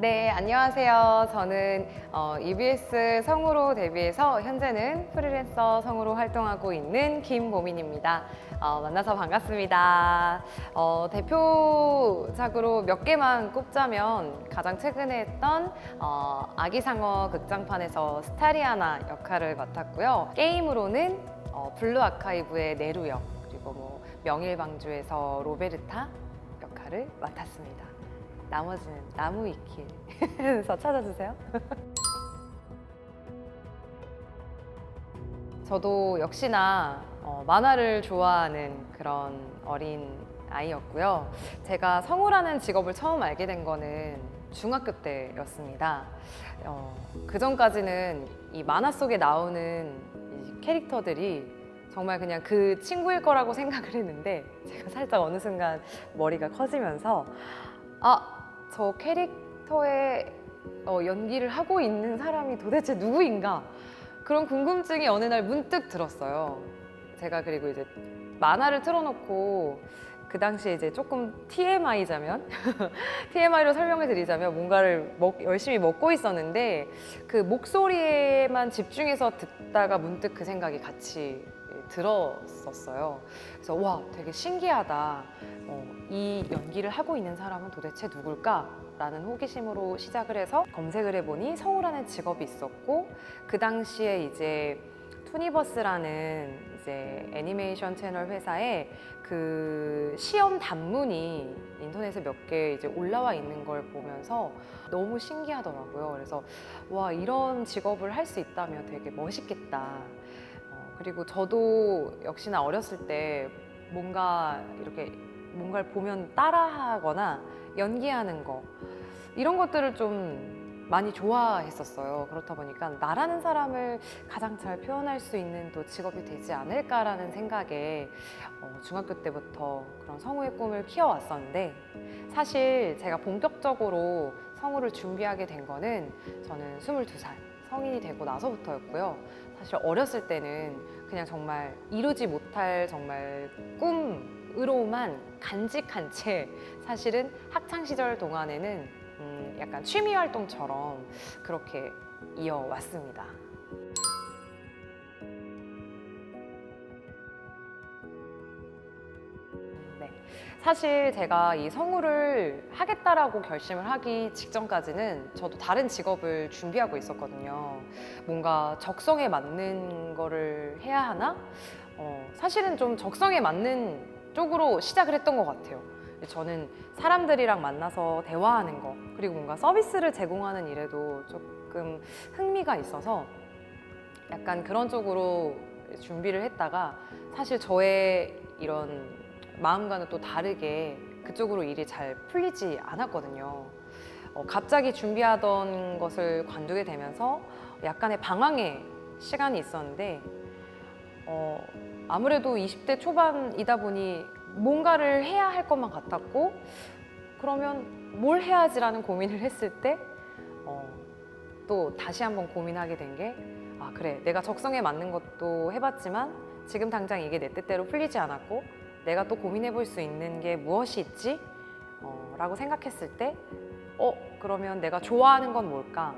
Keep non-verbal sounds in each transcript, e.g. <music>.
네, 안녕하세요. 저는 어, EBS 성우로 데뷔해서 현재는 프리랜서 성우로 활동하고 있는 김보민입니다. 어, 만나서 반갑습니다. 어, 대표작으로 몇 개만 꼽자면 가장 최근에 했던 어, 아기상어 극장판에서 스타리아나 역할을 맡았고요. 게임으로는 어, 블루 아카이브의 네루 역 그리고 뭐 명일방주에서 로베르타 역할을 맡았습니다. 나머지는 나무 위키에서 <laughs> 찾아주세요. <laughs> 저도 역시나 어, 만화를 좋아하는 그런 어린 아이였고요. 제가 성우라는 직업을 처음 알게 된 거는 중학교 때였습니다. 어, 그 전까지는 이 만화 속에 나오는 이 캐릭터들이 정말 그냥 그 친구일 거라고 <laughs> 생각을 했는데 제가 살짝 어느 순간 머리가 커지면서 아, 저 캐릭터의 어, 연기를 하고 있는 사람이 도대체 누구인가? 그런 궁금증이 어느 날 문득 들었어요. 제가 그리고 이제 만화를 틀어놓고 그 당시에 이제 조금 TMI자면 <laughs> TMI로 설명을 드리자면 뭔가를 먹- 열심히 먹고 있었는데 그 목소리에만 집중해서 듣다가 문득 그 생각이 같이 들었었어요. 그래서 와 되게 신기하다. 어, 이 연기를 하고 있는 사람은 도대체 누굴까? 라는 호기심으로 시작을 해서 검색을 해보니 성우라는 직업이 있었고 그 당시에 이제 투니버스라는 이제 애니메이션 채널 회사에 그 시험 단문이 인터넷에 몇 개 이제 올라와 있는 걸 보면서 너무 신기하더라고요. 그래서 와 이런 직업을 할 수 있다면 되게 멋있겠다. 어, 그리고 저도 역시나 어렸을 때 뭔가 이렇게 뭔가를 보면 따라하거나 연기하는 거 이런 것들을 좀 많이 좋아했었어요. 그렇다 보니까 나라는 사람을 가장 잘 표현할 수 있는 또 직업이 되지 않을까라는 생각에 어, 중학교 때부터 그런 성우의 꿈을 키워왔었는데 사실 제가 본격적으로 성우를 준비하게 된 거는 저는 22살 성인이 되고 나서부터였고요. 사실 어렸을 때는 그냥 정말 이루지 못할 정말 꿈으로만 간직한 채 사실은 학창 시절 동안에는 음, 약간 취미 활동처럼 그렇게 이어왔습니다. 네. 사실 제가 이 성우를 하겠다라고 결심을 하기 직전까지는 저도 다른 직업을 준비하고 있었거든요. 뭔가 적성에 맞는 거를 해야 하나? 어, 사실은 좀 적성에 맞는 쪽으로 시작을 했던 것 같아요. 저는 사람들이랑 만나서 대화하는 거, 그리고 뭔가 서비스를 제공하는 일에도 조금 흥미가 있어서 약간 그런 쪽으로 준비를 했다가 사실 저의 이런 마음과는 또 다르게 그쪽으로 일이 잘 풀리지 않았거든요. 어, 갑자기 준비하던 것을 관두게 되면서 약간의 방황의 시간이 있었는데 어, 아무래도 20대 초반이다 보니 뭔가를 해야 할 것만 같았고 그러면 뭘 해야지라는 고민을 했을 때 어, 또 다시 한번 고민하게 된 게 아 그래 내가 적성에 맞는 것도 해봤지만 지금 당장 이게 내 뜻대로 풀리지 않았고 내가 또 고민해 볼 수 있는 게 무엇이 있지? 어, 라고 생각했을 때 어, 그러면 내가 좋아하는 건 뭘까?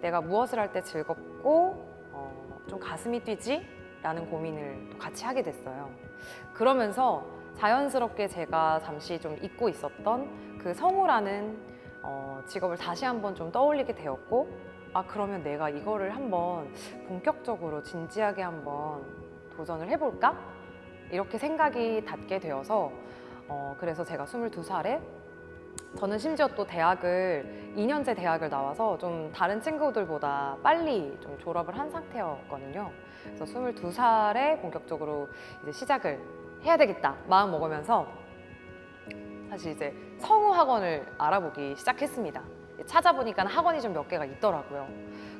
내가 무엇을 할 때 즐겁고 어, 좀 가슴이 뛰지? 라는 고민을 또 같이 하게 됐어요. 그러면서 자연스럽게 제가 잠시 좀 잊고 있었던 그 성우라는 어, 직업을 다시 한번 좀 떠올리게 되었고 아 그러면 내가 이거를 한번 본격적으로 진지하게 한번 도전을 해볼까? 이렇게 생각이 닿게 되어서 어, 그래서 제가 22살에 저는 심지어 또 대학을 2년제 대학을 나와서 좀 다른 친구들보다 빨리 좀 졸업을 한 상태였거든요. 그래서 22살에 본격적으로 이제 시작을 해야 되겠다 마음 먹으면서 사실 이제 성우 학원을 알아보기 시작했습니다. 찾아보니까 학원이 좀 몇 개가 있더라고요.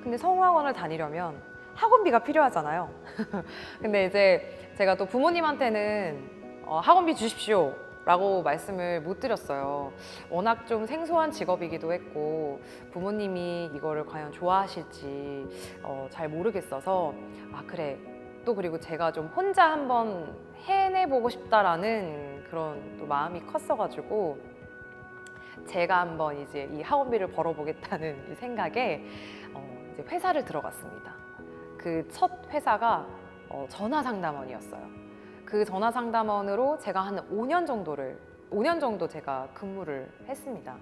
근데 성우 학원을 다니려면 학원비가 필요하잖아요. <laughs> 근데 이제 제가 또 부모님한테는 어, 학원비 주십시오. 라고 말씀을 못 드렸어요. 워낙 좀 생소한 직업이기도 했고 부모님이 이거를 과연 좋아하실지 어, 잘 모르겠어서 아 그래 또 그리고 제가 좀 혼자 한번 해내보고 싶다라는 그런 또 마음이 컸어가지고 제가 한번 이제 이 학원비를 벌어보겠다는 이 생각에 어, 이제 회사를 들어갔습니다. 그 첫 회사가 어, 전화 상담원이었어요. 그 전화 상담원으로 제가 한 5년 정도를 5년 정도 제가 근무를 했습니다.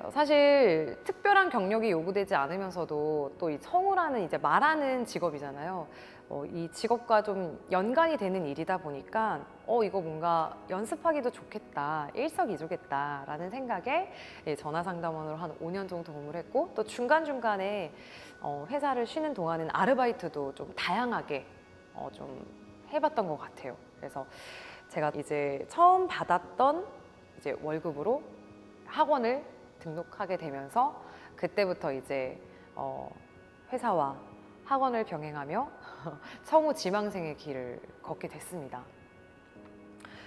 어, 사실 특별한 경력이 요구되지 않으면서도 또 이 성우라는 이제 말하는 직업이잖아요. 어, 이 직업과 좀 연관이 되는 일이다 보니까 어 이거 뭔가 연습하기도 좋겠다 일석이조겠다라는 생각에 예, 전화 상담원으로 한 5년 정도 근무를 했고 또 중간 중간에 어, 회사를 쉬는 동안은 아르바이트도 좀 다양하게 어, 좀 해봤던 것 같아요. 그래서 제가 이제 처음 받았던 이제 월급으로 학원을 등록하게 되면서 그때부터 이제 어, 회사와 학원을 병행하며 <laughs> 성우 지망생의 길을 걷게 됐습니다.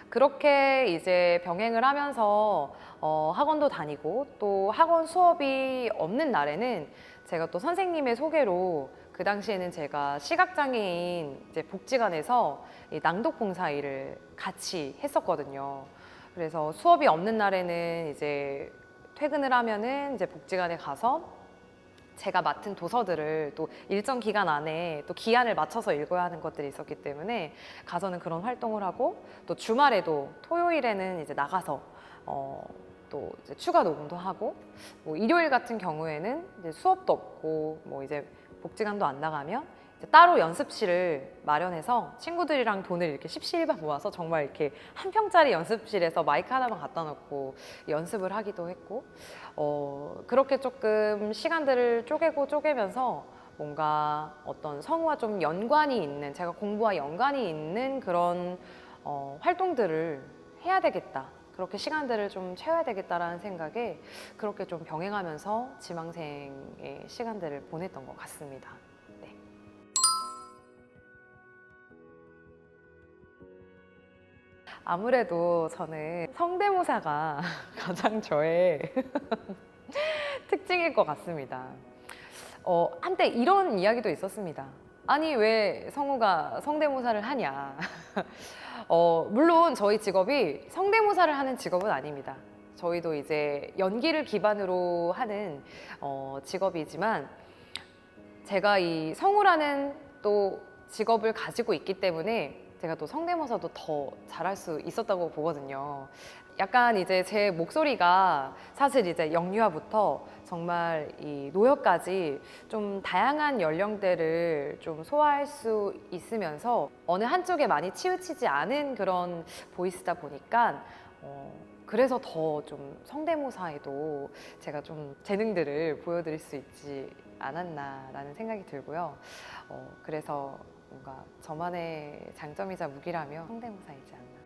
그렇게 이제 병행을 하면서 어, 학원도 다니고 또 학원 수업이 없는 날에는 제가 또 선생님의 소개로 그 당시에는 제가 시각장애인 이제 복지관에서 이 낭독 봉사 일을 같이 했었거든요. 그래서 수업이 없는 날에는 이제 퇴근을 하면은 이제 복지관에 가서 제가 맡은 도서들을 또 일정 기간 안에 또 기한을 맞춰서 읽어야 하는 것들이 있었기 때문에 가서는 그런 활동을 하고 또 주말에도 토요일에는 이제 나가서 어, 또 이제 추가 녹음도 하고 뭐 일요일 같은 경우에는 이제 수업도 없고 뭐 이제 복지관도 안 나가면 이제 따로 연습실을 마련해서 친구들이랑 돈을 이렇게 십시일반 모아서 정말 이렇게 한 평짜리 연습실에서 마이크 하나만 갖다 놓고 연습을 하기도 했고 어, 그렇게 조금 시간들을 쪼개고 쪼개면서 뭔가 어떤 성우와 좀 연관이 있는 제가 공부와 연관이 있는 그런 어, 활동들을 해야 되겠다. 그렇게 시간들을 좀 채워야 되겠다라는 생각에 그렇게 좀 병행하면서 지망생의 시간들을 보냈던 것 같습니다. 네. 아무래도 저는 성대모사가 <laughs> 가장 저의 <laughs> 특징일 것 같습니다. 어, 한때 이런 이야기도 있었습니다. 아니, 왜 성우가 성대모사를 하냐. 어, 물론 저희 직업이 성대모사를 하는 직업은 아닙니다. 저희도 이제 연기를 기반으로 하는 어, 직업이지만 제가 이 성우라는 또 직업을 가지고 있기 때문에 제가 또 성대모사도 더 잘할 수 있었다고 보거든요. 약간 이제 제 목소리가 사실 이제 영유아부터 정말 이 노여까지 좀 다양한 연령대를 좀 소화할 수 있으면서 어느 한쪽에 많이 치우치지 않은 그런 보이스다 보니까 어, 그래서 더 좀 성대모사에도 제가 좀 재능들을 보여드릴 수 있지 않았나라는 생각이 들고요. 어, 그래서 뭔가 저만의 장점이자 무기라면 성대모사이지 않나.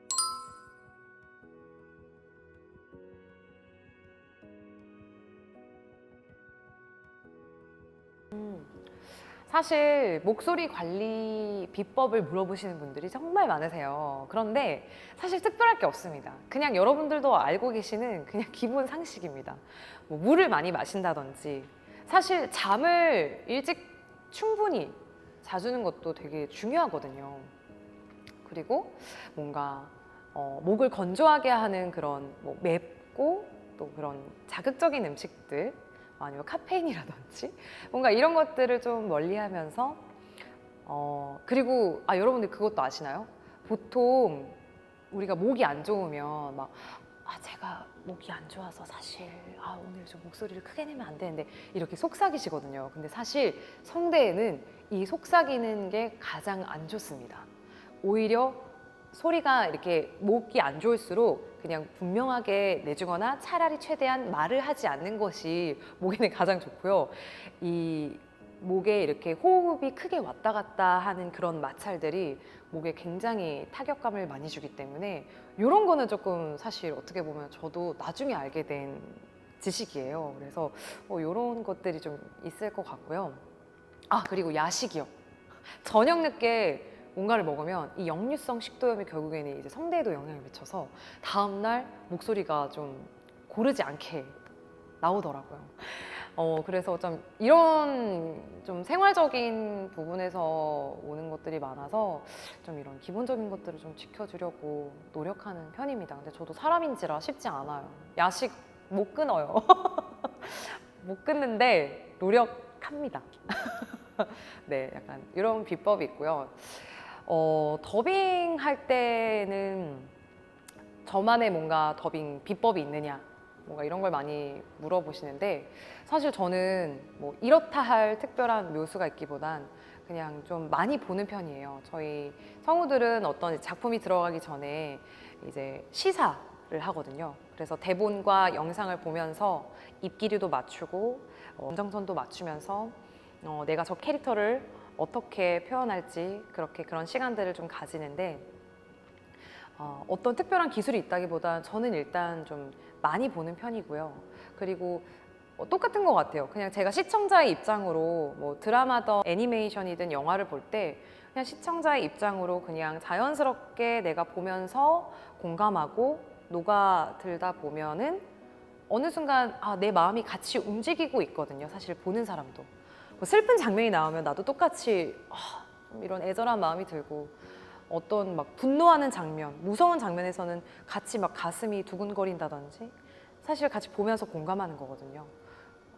사실 목소리 관리 비법을 물어보시는 분들이 정말 많으세요. 그런데 사실 특별할 게 없습니다. 그냥 여러분들도 알고 계시는 그냥 <laughs> 기본 상식입니다. 뭐 물을 많이 마신다든지 사실 잠을 일찍 충분히 자주는 것도 되게 중요하거든요. 그리고 뭔가 어, 목을 건조하게 하는 그런 뭐 맵고 또 그런 자극적인 음식들 아니면 카페인이라든지 <laughs> 뭔가 이런 것들을 좀 멀리하면서 어, 그리고 아 여러분들 그것도 아시나요? 보통 우리가 목이 안 좋으면 막 아, 제가 목이 안 좋아서 사실 아, 오늘 좀 목소리를 크게 내면 안 되는데 이렇게 속삭이시거든요. 근데 사실 성대에는 이 속삭이는 게 가장 안 좋습니다. 오히려 소리가 이렇게 목이 안 좋을수록 그냥 분명하게 내주거나 차라리 최대한 말을 하지 않는 것이 목에는 가장 좋고요. 이 목에 이렇게 호흡이 크게 왔다 갔다 하는 그런 마찰들이 목에 굉장히 타격감을 많이 주기 때문에 이런 거는 조금 사실 어떻게 보면 저도 나중에 알게 된 지식이에요. 그래서 어, 이런 것들이 좀 있을 것 같고요. 아 그리고 야식이요. 저녁 늦게 뭔가를 먹으면 이 역류성 식도염이 결국에는 이제 성대에도 영향을 미쳐서 다음날 목소리가 좀 고르지 않게 나오더라고요. 어, 그래서 좀 이런 좀 생활적인 부분에서 오는 것들이 많아서 좀 이런 기본적인 것들을 좀 지켜주려고 노력하는 편입니다. 근데 저도 사람인지라 쉽지 않아요. 야식 못 끊어요. <laughs> 못 끊는데 노력합니다. <laughs> 네, 약간 이런 비법이 있고요. 어, 더빙 할 때는 저만의 뭔가 더빙 비법이 있느냐, 뭔가 이런 걸 많이 물어보시는데 사실 저는 뭐 이렇다 할 특별한 묘수가 있기보단 그냥 좀 많이 보는 편이에요. 저희 성우들은 어떤 작품이 들어가기 전에 이제 시사를 하거든요. 그래서 대본과 영상을 보면서 입기류도 맞추고 어, 감정선도 맞추면서 어, 내가 저 캐릭터를 어떻게 표현할지 그렇게 그런 시간들을 좀 가지는데 어, 어떤 특별한 기술이 있다기보다 저는 일단 좀 많이 보는 편이고요. 그리고 어, 똑같은 것 같아요. 그냥 제가 시청자의 입장으로 뭐 드라마든 애니메이션이든 영화를 볼 때 그냥 시청자의 입장으로 그냥 자연스럽게 내가 보면서 공감하고 녹아들다 보면은 어느 순간 아, 내 마음이 같이 움직이고 있거든요. 사실 보는 사람도. 뭐 슬픈 장면이 나오면 나도 똑같이 아, 좀 이런 애절한 마음이 들고 어떤 막 분노하는 장면, 무서운 장면에서는 같이 막 가슴이 두근거린다든지 사실 같이 보면서 공감하는 거거든요.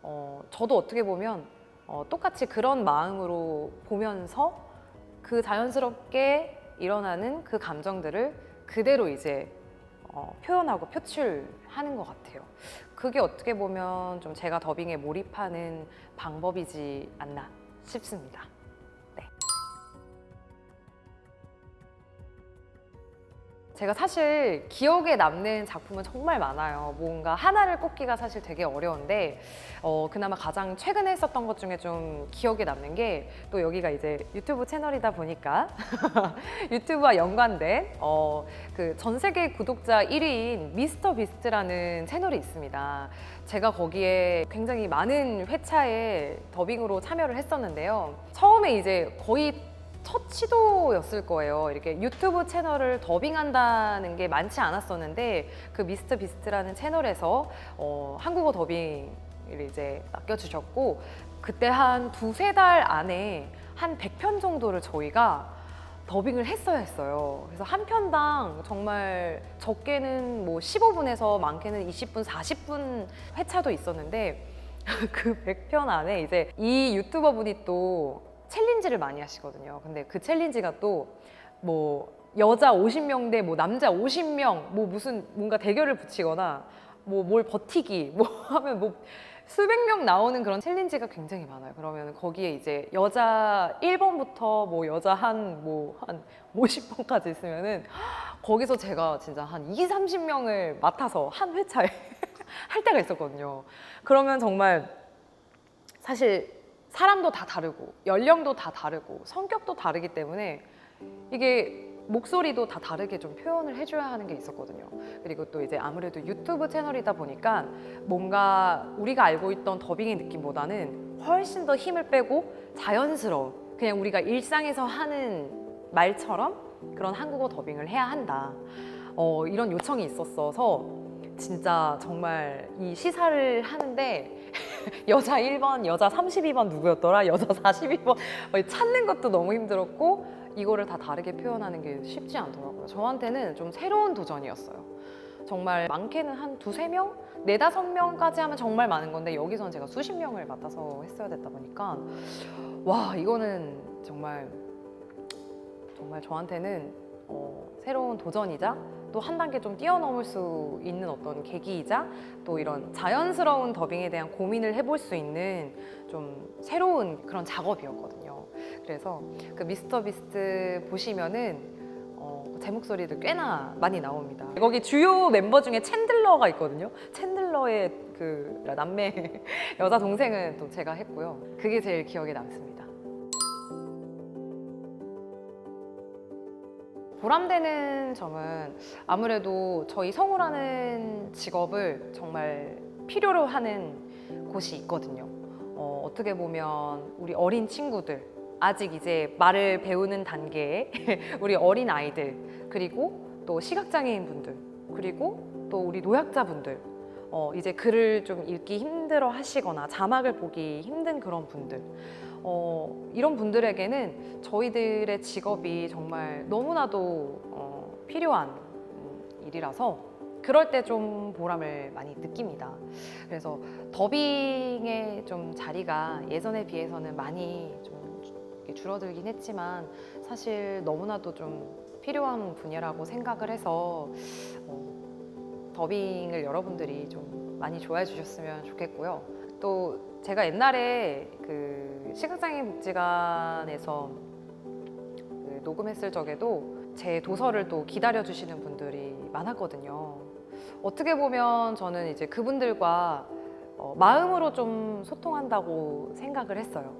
어, 저도 어떻게 보면 어, 똑같이 그런 마음으로 보면서 그 자연스럽게 일어나는 그 감정들을 그대로 이제 어, 표현하고 표출하는 것 같아요. 그게 어떻게 보면 좀 제가 더빙에 몰입하는 방법이지 않나 싶습니다. 제가 사실 기억에 남는 작품은 정말 많아요. 뭔가 하나를 꼽기가 사실 되게 어려운데, 어, 그나마 가장 최근에 했었던 것 중에 좀 기억에 남는 게 또 여기가 이제 유튜브 채널이다 보니까 <laughs> 유튜브와 연관된 어, 그 전 세계 구독자 1위인 미스터 비스트라는 채널이 있습니다. 제가 거기에 굉장히 많은 회차에 더빙으로 참여를 했었는데요. 처음에 이제 거의 첫 시도였을 거예요. 이렇게 유튜브 채널을 더빙한다는 게 많지 않았었는데 그 미스터 비스트라는 채널에서 어, 한국어 더빙을 이제 맡겨주셨고 그때 한 두세 달 안에 한 100편 정도를 저희가 더빙을 했어야 했어요. 그래서 한 편당 정말 적게는 뭐 15분에서 많게는 20분, 40분 회차도 있었는데 <laughs> 그 100편 안에 이제 이 유튜버 분이 또 챌린지를 많이 하시거든요. 근데 그 챌린지가 또뭐 여자 50명 대 뭐 남자 50명 뭐 무슨 뭔가 대결을 붙이거나 뭐 뭘 버티기 <laughs> 뭐 하면 뭐 수백 명 나오는 그런 챌린지가 굉장히 많아요. 그러면 거기에 이제 여자 1번부터 뭐 여자 한 뭐 한 50번까지 있으면은 거기서 제가 진짜 한 2, 30명을 맡아서 한 회차에 <laughs> 할 때가 있었거든요. 그러면 정말 사실 사람도 다 다르고 연령도 다 다르고 성격도 다르기 때문에 이게 목소리도 다 다르게 좀 표현을 해줘야 하는 게 있었거든요. 그리고 또 이제 아무래도 유튜브 채널이다 보니까 뭔가 우리가 알고 있던 더빙의 느낌보다는 훨씬 더 힘을 빼고 자연스러운 그냥 우리가 일상에서 하는 말처럼 그런 한국어 더빙을 해야 한다. 어, 이런 요청이 있었어서 진짜 정말 이 시사를 하는데 <laughs> 여자 1번, 여자 32번 누구였더라? 여자 42번 찾는 것도 너무 힘들었고 이거를 다 다르게 표현하는 게 쉽지 않더라고요. 저한테는 좀 새로운 도전이었어요. 정말 많게는 한 두세 명? 네다섯 명까지 하면 정말 많은 건데 여기서는 제가 수십 명을 맡아서 했어야 됐다 보니까 와 이거는 정말 정말 저한테는 어, 새로운 도전이자 또 한 단계 좀 뛰어넘을 수 있는 어떤 계기이자 또 이런 자연스러운 더빙에 대한 고민을 해볼 수 있는 좀 새로운 그런 작업이었거든요. 그래서 그 미스터 비스트 보시면은 어, 제 목소리도 꽤나 많이 나옵니다. 거기 주요 멤버 중에 챈들러가 있거든요. 챈들러의 그 남매 <laughs> 여자 동생은 또 제가 했고요. 그게 제일 기억에 남습니다. 보람되는 점은 아무래도 저희 성우라는 직업을 정말 필요로 하는 곳이 있거든요. 어, 어떻게 보면 우리 어린 친구들, 아직 이제 말을 배우는 단계에 <laughs> 우리 어린 아이들, 그리고 또 시각장애인 분들, 그리고 또 우리 노약자분들, 어, 이제 글을 좀 읽기 힘들어 하시거나 자막을 보기 힘든 그런 분들, 어, 이런 분들에게는 저희들의 직업이 정말 너무나도 어, 필요한 음, 일이라서 그럴 때 좀 보람을 많이 느낍니다. 그래서 더빙의 좀 자리가 예전에 비해서는 많이 좀 줄어들긴 했지만 사실 너무나도 좀 필요한 분야라고 생각을 해서 어, 더빙을 여러분들이 좀 많이 좋아해 주셨으면 좋겠고요. 또 제가 옛날에 그 시각장애인 복지관에서 그 녹음했을 적에도 제 도서를 또 기다려 주시는 분들이 많았거든요. 어떻게 보면 저는 이제 그분들과 어, 마음으로 좀 소통한다고 생각을 했어요.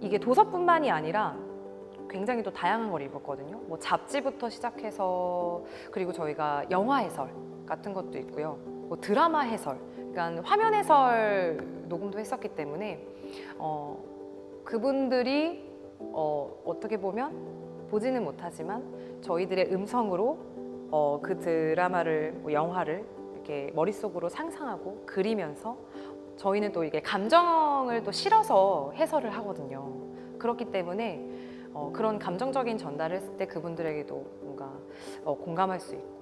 이게 도서뿐만이 아니라 굉장히 또 다양한 걸 읽었거든요. 뭐 잡지부터 시작해서 그리고 저희가 영화 해설 같은 것도 있고요. 뭐 드라마 해설, 그러니까 화면 해설 녹음도 했었기 때문에 어, 그분들이 어, 어떻게 보면 보지는 못하지만 저희들의 음성으로 어, 그 드라마를 뭐 영화를 이렇게 머릿속으로 상상하고 그리면서 저희는 또 이게 감정을 또 실어서 해설을 하거든요. 그렇기 때문에 어, 그런 감정적인 전달을 했을 때 그분들에게도 뭔가 어, 공감할 수 있고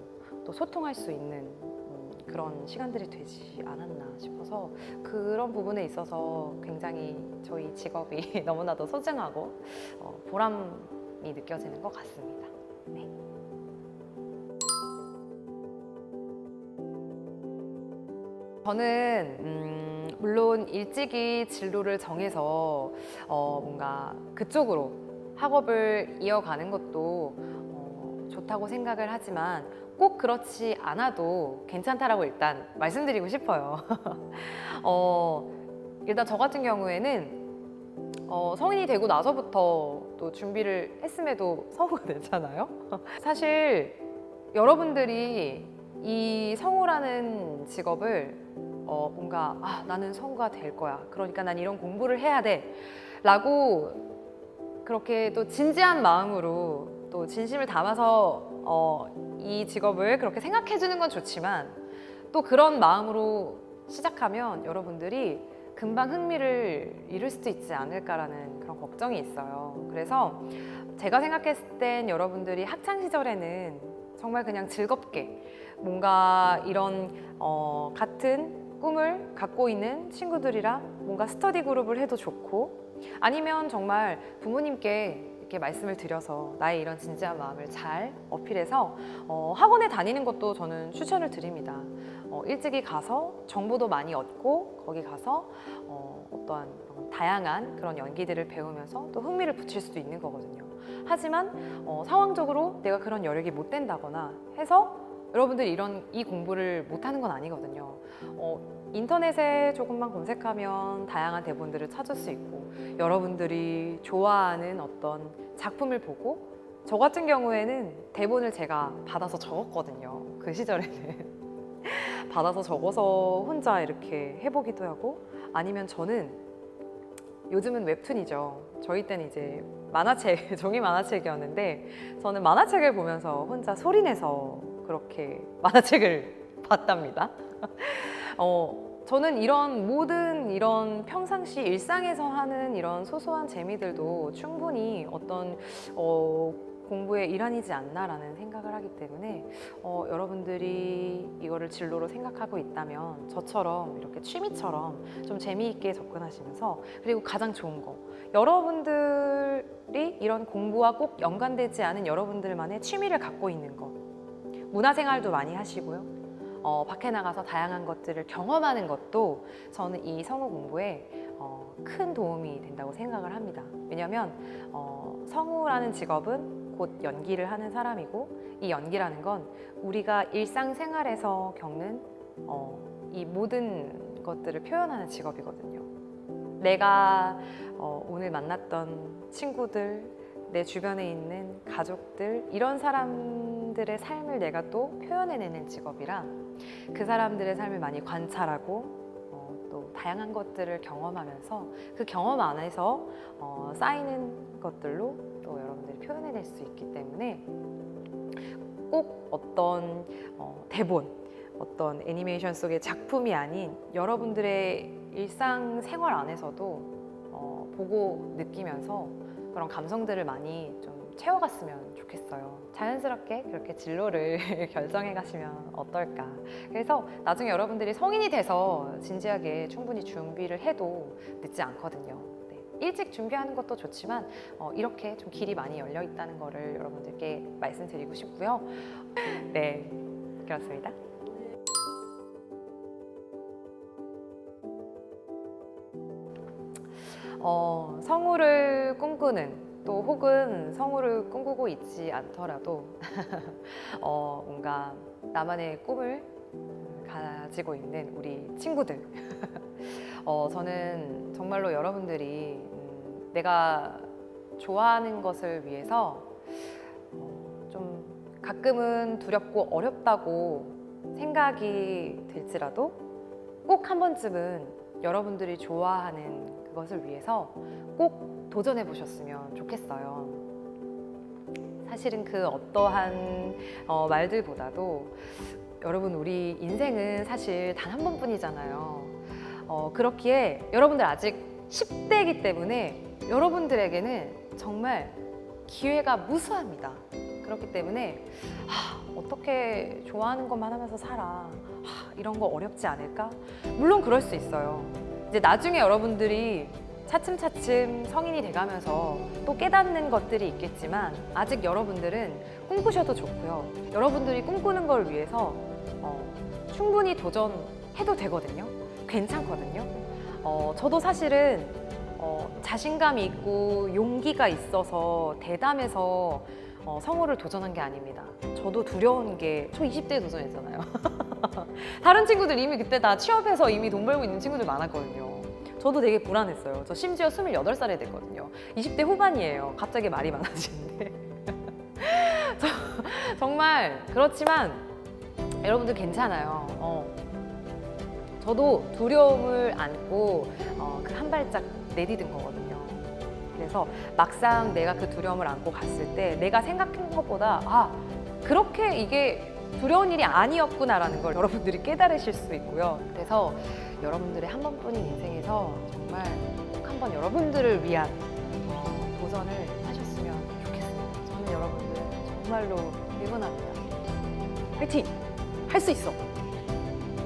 또 소통할 수 있는 음, 그런 시간들이 되지 않았나 싶어서 그런 부분에 있어서 굉장히 저희 직업이 <laughs> 너무나도 소중하고 어, 보람이 느껴지는 것 같습니다. 네. 저는 음, 물론 일찍이 진로를 정해서 어, 뭔가 그쪽으로 학업을 이어가는 것도 어, 좋다고 생각을 하지만 꼭 그렇지 않아도 괜찮다라고 일단 말씀드리고 싶어요. <laughs> 어, 일단 저 같은 경우에는 어, 성인이 되고 나서부터 또 준비를 했음에도 <laughs> 성우가 됐잖아요. <laughs> 사실 여러분들이 이 성우라는 직업을 어, 뭔가 아, 나는 성우가 될 거야. 그러니까 난 이런 공부를 해야 돼. 라고 그렇게 또 진지한 마음으로 또 진심을 담아서 어, 이 직업을 그렇게 생각해 주는 건 좋지만 또 그런 마음으로 시작하면 여러분들이 금방 흥미를 잃을 수도 있지 않을까라는 그런 걱정이 있어요. 그래서 제가 생각했을 땐 여러분들이 학창 시절에는 정말 그냥 즐겁게 뭔가 이런 어, 같은 꿈을 갖고 있는 친구들이랑 뭔가 스터디 그룹을 해도 좋고 아니면 정말 부모님께 이렇게 말씀을 드려서 나의 이런 진지한 마음을 잘 어필해서 어, 학원에 다니는 것도 저는 추천을 드립니다. 어, 일찍이 가서 정보도 많이 얻고 거기 가서 어, 어떠한 다양한 그런 연기들을 배우면서 또 흥미를 붙일 수도 있는 거거든요. 하지만 어, 상황적으로 내가 그런 여력이 못 된다거나 해서 여러분들이 이런 이 공부를 못 하는 건 아니거든요. 어, 인터넷에 조금만 검색하면 다양한 대본들을 찾을 수 있고 여러분들이 좋아하는 어떤 작품을 보고 저 같은 경우에는 대본을 제가 받아서 적었거든요. 그 시절에는. <laughs> 받아서 적어서 혼자 이렇게 해보기도 하고 아니면 저는 요즘은 웹툰이죠. 저희 때는 이제 만화책, <laughs> 종이 만화책이었는데 저는 만화책을 보면서 혼자 소리내서 그렇게 <laughs> 만화책을 봤답니다. 어, 저는 이런 모든 이런 평상시 일상에서 하는 이런 소소한 재미들도 충분히 어떤 어, 공부의 일환이지 않나라는 생각을 하기 때문에 어, 여러분들이 이거를 진로로 생각하고 있다면 저처럼 이렇게 취미처럼 좀 재미있게 접근하시면서 그리고 가장 좋은 거 여러분들이 이런 공부와 꼭 연관되지 않은 여러분들만의 취미를 갖고 있는 것 문화생활도 많이 하시고요. 어, 밖에 나가서 다양한 것들을 경험하는 것도 저는 이 성우 공부에 어, 큰 도움이 된다고 생각을 합니다. 왜냐하면 어, 성우라는 직업은 곧 연기를 하는 사람이고 이 연기라는 건 우리가 일상생활에서 겪는 어, 이 모든 것들을 표현하는 직업이거든요. 내가 어, 오늘 만났던 친구들, 내 주변에 있는 가족들 이런 사람들의 삶을 내가 또 표현해내는 직업이라 그 사람들의 삶을 많이 관찰하고 어, 또 다양한 것들을 경험하면서 그 경험 안에서 어, 쌓이는 것들로 또 여러분들이 표현해낼 수 있기 때문에 꼭 어떤 어, 대본, 어떤 애니메이션 속의 작품이 아닌 여러분들의 일상 생활 안에서도 어, 보고 느끼면서 그런 감성들을 많이 좀 채워갔으면 좋겠어요. 자연스럽게 그렇게 진로를 <laughs> 결정해 가시면 어떨까. 그래서 나중에 여러분들이 성인이 돼서 진지하게 충분히 준비를 해도 늦지 않거든요. 네. 일찍 준비하는 것도 좋지만 어, 이렇게 좀 길이 많이 열려 있다는 거를 여러분들께 말씀드리고 싶고요. 네, 그렇습니다. 어, 성우를 꿈꾸는 또 혹은 성우를 꿈꾸고 있지 않더라도 <laughs> 어, 뭔가 나만의 꿈을 가지고 있는 우리 친구들. <laughs> 어, 저는 정말로 여러분들이 음, 내가 좋아하는 것을 위해서 어, 좀 가끔은 두렵고 어렵다고 생각이 들지라도 꼭 한 번쯤은 여러분들이 좋아하는 그것을 위해서 꼭 도전해 보셨으면 좋겠어요. 사실은 그 어떠한 어, 말들보다도 여러분 우리 인생은 사실 단 한 번뿐이잖아요. 어, 그렇기에 여러분들 아직 10대이기 때문에 여러분들에게는 정말 기회가 무수합니다. 그렇기 때문에 하, 어떻게 좋아하는 것만 하면서 살아 하, 이런 거 어렵지 않을까? 물론 그럴 수 있어요. 이제 나중에 여러분들이 차츰차츰 성인이 돼가면서 또 깨닫는 것들이 있겠지만 아직 여러분들은 꿈꾸셔도 좋고요. 여러분들이 꿈꾸는 걸 위해서 어, 충분히 도전해도 되거든요. 괜찮거든요. 어, 저도 사실은 어, 자신감이 있고 용기가 있어서 대담해서 어, 성우를 도전한 게 아닙니다. 저도 두려운 게저 20대에 도전했잖아요. 다른 친구들 이미 그때 다 취업해서 이미 돈 벌고 있는 친구들 많았거든요. 저도 되게 불안했어요. 저 심지어 28살이 됐거든요. 20대 후반이에요. 갑자기 말이 많아지는데. <laughs> 저, 정말 그렇지만 여러분들 괜찮아요. 어. 저도 두려움을 안고 어, 그 한 발짝 내디딘 거거든요. 그래서 막상 내가 그 두려움을 안고 갔을 때 내가 생각한 것보다 아 그렇게 이게 두려운 일이 아니었구나라는 걸 여러분들이 깨달으실 수 있고요. 그래서 여러분들의 한 번뿐인 인생에서 정말 꼭 한번 여러분들을 위한 어, 도전을 하셨으면 좋겠습니다. 저는 여러분들 정말로 응원합니다. 화이팅! 할 수 있어!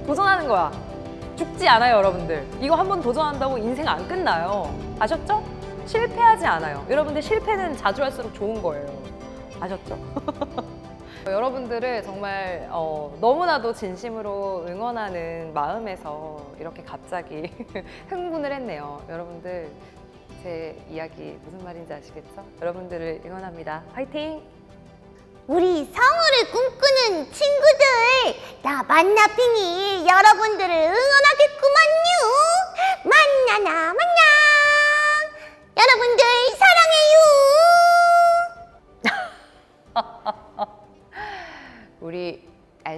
도전하는 거야! 죽지 않아요, 여러분들. 이거 한번 도전한다고 인생 안 끝나요. 아셨죠? 실패하지 않아요. 여러분들 실패는 자주 할수록 좋은 거예요. 아셨죠? <laughs> 여러분들을 정말 어, 너무나도 진심으로 응원하는 마음에서 이렇게 갑자기 <laughs> 흥분을 했네요. 여러분들 제 이야기 무슨 말인지 아시겠죠? 여러분들을 응원합니다. 화이팅! 우리 성우를 꿈꾸는 친구들 나 만나핑이 여러분들을 응원하겠구만요 만나나 만나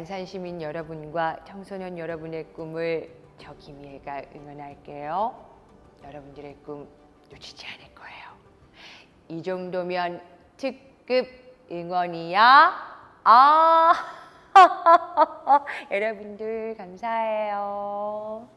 안산 시민 여러분과 청소년 여러분의 꿈을 저 김희애가 응원할게요. 여러분들의 꿈 놓치지 않을 거예요. 이 정도면 특급 응원이야. 아, <laughs> 여러분들 감사해요.